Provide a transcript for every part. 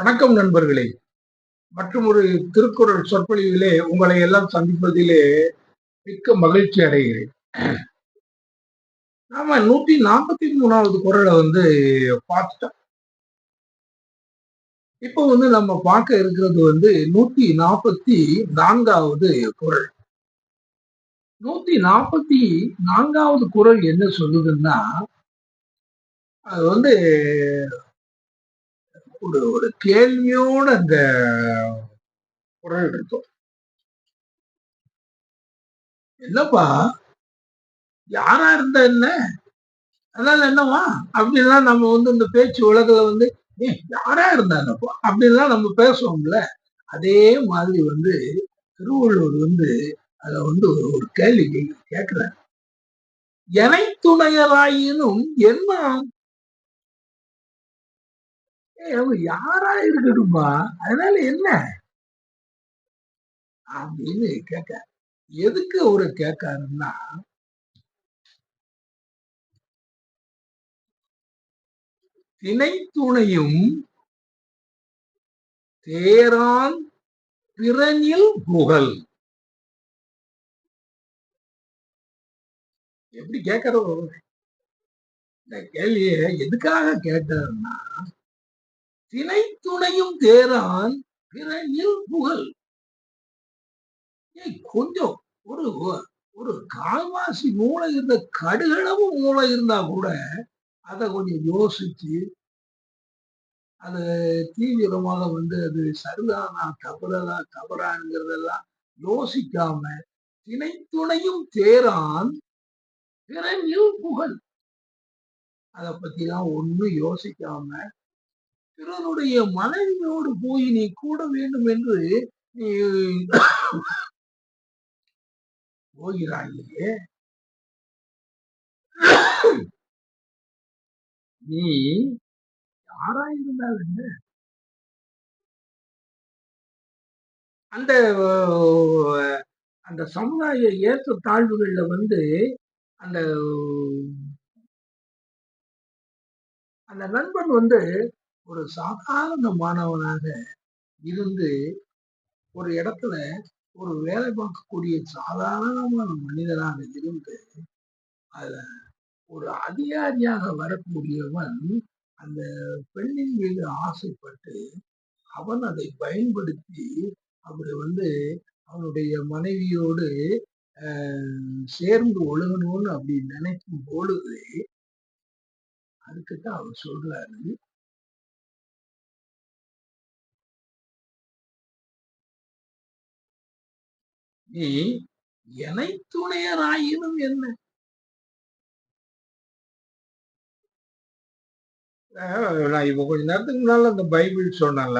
வணக்கம் நண்பர்களே. மற்றும் ஒரு திருக்குறள் சொற்பொழிவிலே உங்களை எல்லாம் சந்திப்பதிலே மிக்க மகிழ்ச்சி அடைகிறேன். நாம நூத்தி நாற்பத்தி மூணாவது குரலை வந்து பார்த்துட்டோம். இப்போ வந்து நம்ம பார்க்க இருக்கிறது வந்து நூத்தி நாற்பத்தி நான்காவது குரல் நூத்தி நாற்பத்தி நான்காவது குரல் என்ன சொல்லுதுன்னா அது வந்து ஒரு ஒரு கேள்வியோட அந்த குரல் இருக்கும். என்னப்பா? யாரா இருந்த என்ன? அதனால என்னவா அப்படின்லாம் நம்ம வந்து இந்த பேச்சு உலகத்துல வந்து ஏ யாரா இருந்தாங்கப்பா அப்படின்லாம் நம்ம பேசுவோம்ல. அதே மாதிரி வந்து திருவள்ளுவர் வந்து அத வந்து ஒரு கேள்வி கேட்கிறார். எனை துணையராயினும் என்ன யாரா இருக்கட்டும்பா? அதனால என்ன? அப்படின்னு கேட்க எதுக்கு அவரு கேட்காருன்னா தினை துணையும் தேரான் பிறனில் புகழ். எப்படி கேட்கறோம் இந்த கேள்விய எதுக்காக கேட்டாருன்னா தினை துணையும் தேரான் பிறனில் புகழ் கொஞ்சம் ஒரு ஒரு கால்வாசி மூளை இருந்த கடுகளவும் மூளை இருந்தா கூட அதை கொஞ்சம் யோசிச்சு அது தீவிரமாக வந்து அது சரிதானா தவறதா தவறாங்கிறதெல்லாம் யோசிக்காம திணைத்துணையும் தேரான் பிறனில் புகழ். அதை பத்திலாம் ஒன்னும் யோசிக்காம பிறனுடைய மனைவியோடு போய் நீ கூட வேண்டும் என்று நீ போகிறாயே. நீ யாராயிருந்தால் என்ன? அந்த அந்த சமுதாய ஏற்ற தாழ்வுகள்ல வந்து அந்த அந்த நண்பன் வந்து ஒரு சாதாரண மாணவனாக இருந்து ஒரு இடத்துல ஒரு வேலை பார்க்கக்கூடிய சாதாரணமான மனிதனாக இருந்து அதுல ஒரு அதிகாரியாக வரக்கூடியவன் அந்த பெண்ணின் மீது ஆசைப்பட்டு அவன் அதை பயன்படுத்தி அப்படி வந்து அவனுடைய மனைவியோடு சேர்ந்து ஒழுகணும்னு அப்படி நினைக்கும் பொழுது அதுக்கிட்ட அவர் சொல்றாரு நீ எனை துணையராயினும் என்ன நான் இப்போ கொஞ்ச நேரத்துக்கு முன்னால அந்த பைபிள் சொன்னால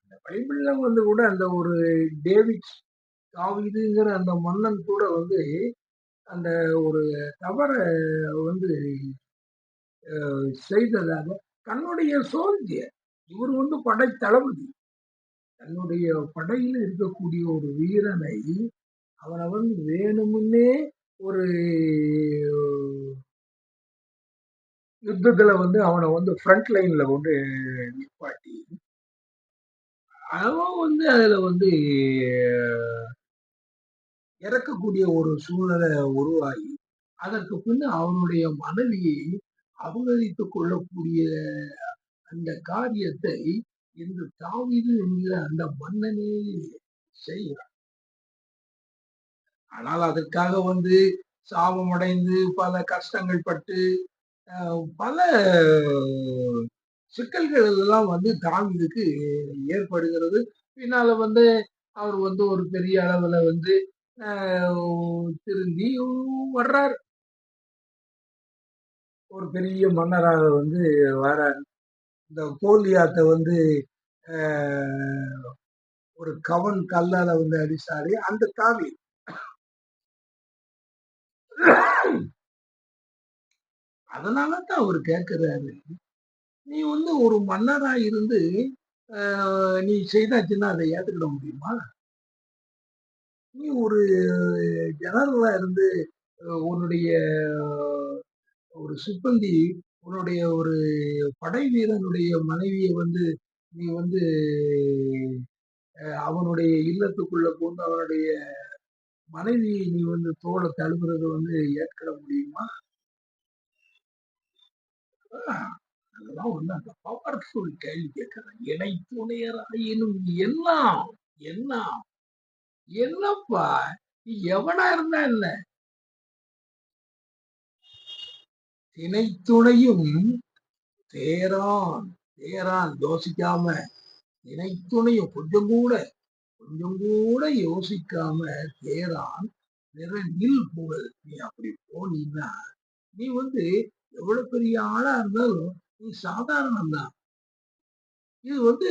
அந்த பைபிள்ல வந்து கூட அந்த ஒரு டேவிட் தாவிதுங்கிற அந்த மன்னன் கூட வந்து அந்த ஒரு தவறை வந்து செய்ததாக தன்னுடைய சோல்ஜியர் இவர் வந்து படை தளபதி தன்னுடைய படையில் இருக்கக்கூடிய ஒரு வீரனை அவனை வந்து வேணுமுன்னே ஒரு யுத்தத்துல வந்து அவனை வந்து ஃப்ரண்ட் லைன்ல கொண்டு நிப்பாட்டி அவன் வந்து அதுல வந்து இறக்கக்கூடிய ஒரு சூழ்நிலை உருவாகி அதற்கு பின் அவனுடைய மனைவியை அபகரித்துக் கொள்ளக்கூடிய அந்த காரியத்தை இந்த தாவிது என்கிற அந்த மன்னனே செய்கிறான். ஆனால் அதற்காக வந்து சாபமடைந்து பல கஷ்டங்கள் பட்டு பல சிக்கல்கள் எல்லாம் வந்து தாவிதுக்கு ஏற்படுகிறது. பின்னால வந்து அவர் வந்து ஒரு பெரிய அளவுல வந்து திருந்தி வர்றார். ஒரு பெரிய மன்னராக வந்து வர இந்த கோலியாத்த வந்து ஒரு கவன் கல்லால வந்து அடிச்சாரு அந்த தாவி. அதனாலதான் அவர் கேட்கிறாரு நீ வந்து ஒரு மன்னரா இருந்து நீ செய்தாச்சுன்னா அதை ஏத்துக்கிட முடியுமா? நீ ஒரு ஜெனரலா இருந்து உன்னுடைய ஒரு சிப்பந்தி உன்னுடைய ஒரு படை வீரனுடைய மனைவியை வந்து நீ வந்து அவனுடைய இல்லத்துக்குள்ள போந்து அவனுடைய மனைவியை நீ வந்து தோலை தழுவுறது வந்து ஏற்கிட முடியுமா? அதெல்லாம் வந்து அந்த பவர்ஃபுல் கேள்வி கேட்கிறேன். இணை துணையராயினும் என்ன என்ன என்னப்பா எவனா இருந்தா என்ன? திணைத்துணையும் தேரான். தேரான் யோசிக்காம நினைத்துணையும் கொஞ்சம் கூட கொஞ்சம் கூட யோசிக்காம தேரான் நில் புகழ் நீ அப்படி போனீன்னா நீ வந்து எவ்வளவு பெரிய ஆளா இருந்தாலும் நீ சாதாரணம்தான் இது வந்து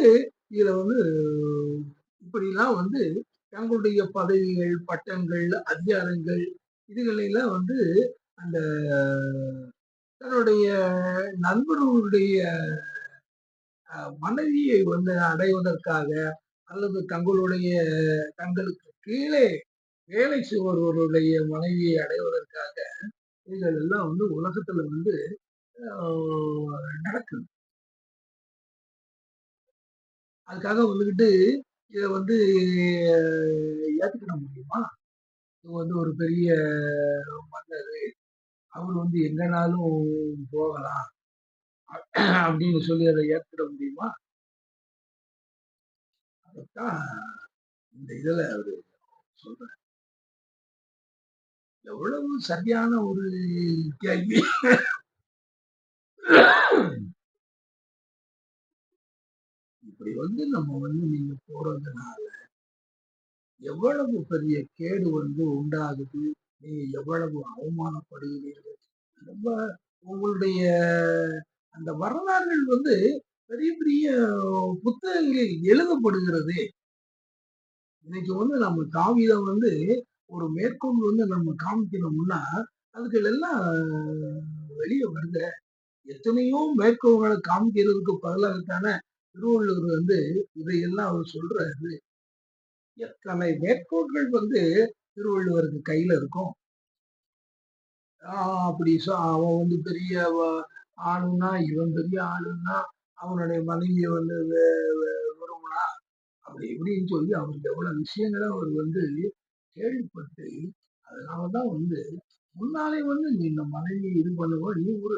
இதுல வந்து இப்படிலாம் வந்து தங்களுடைய பதவிகள் பட்டங்கள் அதிகாரங்கள் இதுகளெல்லாம் வந்து அந்த தன்னுடைய நண்பர்களுடைய மனைவியை வந்து அடைவதற்காக அல்லது தங்களுடைய தங்களுக்கு கீழே வேலை செய்வர்களுடைய மனைவியை அடைவதற்காக இதில் எல்லாம் வந்து உலகத்துல வந்து நடக்குது. அதுக்காக வந்துக்கிட்டு இதை வந்து ஏற்றுக்கிட முடியுமா? இவங்க வந்து ஒரு பெரிய மன்னர் அவர் வந்து எங்கனாலும் போகலாம். அப்படின்னு சொல்லி அதை ஏற்றுக்கிட முடியுமா? அதைத்தான் இந்த இதுல அவரு சொல்ற எவ்வளவு சரியான ஒரு கேள்வி. இப்படி வந்து நம்ம வந்து நீங்க போறதுனால எவ்வளவு பெரிய கேடு வந்து உண்டாகுது? நீங்க எவ்வளவு அவமானப்படுகிறீர்கள்? ரொம்ப உங்களுடைய அந்த வரலாறுகள் வந்து பெரிய பெரிய புத்தகங்களில் எழுதப்படுகிறது. இன்னைக்கு வந்து நம்ம காவிதம் வந்து ஒரு மேற்கொண்டு வந்து நம்ம காமிக்கணும்னா அதுகள் எல்லாம் வெளியே வருது. எத்தனையோ மேற்கோள்களை காமிக்கிறதுக்கு பதிலாகத்தான திருவள்ளுவர் வந்து இதையெல்லாம் அவர் சொல்றாரு. எத்தனை மேற்கோள்கள் வந்து திருவள்ளுவருக்கு கையில இருக்கும்? அப்படி அவன் வந்து பெரிய ஆளுன்னா இவன் பெரிய ஆளுன்னா அவனுடைய மனைவியை வந்து வருவனா அப்படி இப்படின்னு சொல்லி அவருக்கு எவ்வளவு விஷயங்களை அவர் வந்து கேள்விப்பட்டு அதனாலதான் வந்து முன்னாலே வந்து நீ இந்த மனைவியை இது பண்ணுவோம் நீ ஒரு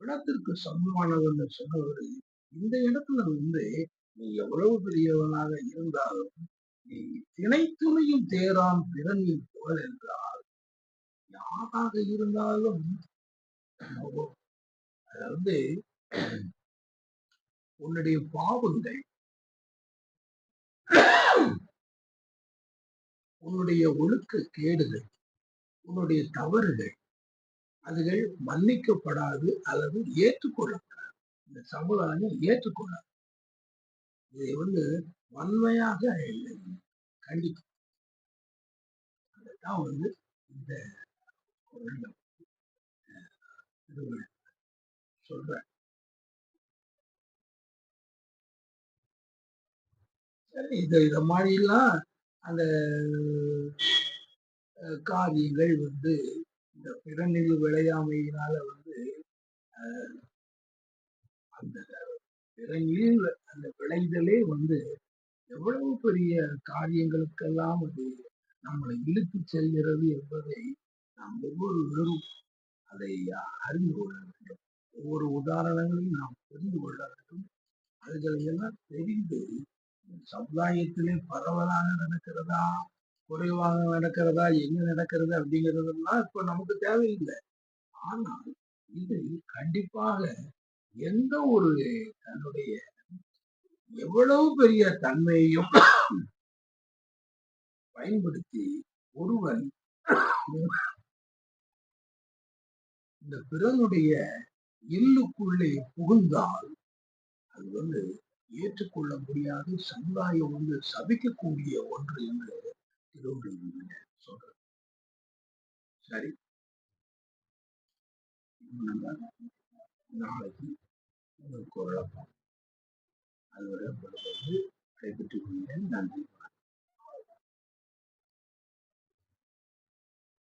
இடத்திற்கு சமமானவன் சொன்னவர். இந்த இடத்துல வந்து நீ எவ்வளவு பெரியவனாக இருந்தாலும் நீ திணைத்துணையும் தேரான் பிறனில் போல் என்றால் யாராக இருந்தாலும் அதாவது உன்னுடைய பாவங்கள் உன்னுடைய ஒழுக்க கேடுகள் உன்னுடைய தவறுகள் அதுகள் மன்னிக்கப்படாது அல்லது ஏற்றுக்கொள்ளப்படாது. இந்த சமுதாயம் ஏற்றுக்கொள்ளாது. இதை வந்து வன்மையாக கண்டிக்கும் அதுதான் வந்து இந்த சொல்றேன். சரி இது இத மாதிரிலாம் அந்த காரியங்கள் வந்து இந்த பிறநில் விளையாமையினால வந்து அந்த பிறனில் அந்த விளைதலே வந்து எவ்வளவு பெரிய காரியங்களுக்கெல்லாம் அது நம்மளை இழுத்து செல்கிறது என்பதை நாம் ஒவ்வொருவரும் அதை அறிந்து கொள்ள வேண்டும். ஒவ்வொரு உதாரணங்களையும் நாம் தெரிந்து கொள்ள வேண்டும். அதுகளையெல்லாம் தெரிந்து சமுதாயத்திலே பரவலாக நடக்கிறதா குறைவாக நடக்கிறதா எங்க நடக்கிறது அப்படிங்கிறதெல்லாம் இப்ப நமக்கு தேவையில்லை. ஆனால் இது கண்டிப்பாக எந்த ஒரு தன்னுடைய எவ்வளவு பெரிய தன்மையையும் பயன்படுத்தி ஒருவன் இந்த பிறனுடைய இல்லுக்குள்ளே புகுந்தால் அது வந்து ஏற்றுக்கொள்ள முடியாது சமுதாயம் வந்து சபிக்கக்கூடிய ஒன்று என்று திருவள்ளுவர் சொல்றது சரி. நாளைக்கு ஒரு குரலை அதுவரை வந்து கொள்கிறேன். நன்றி.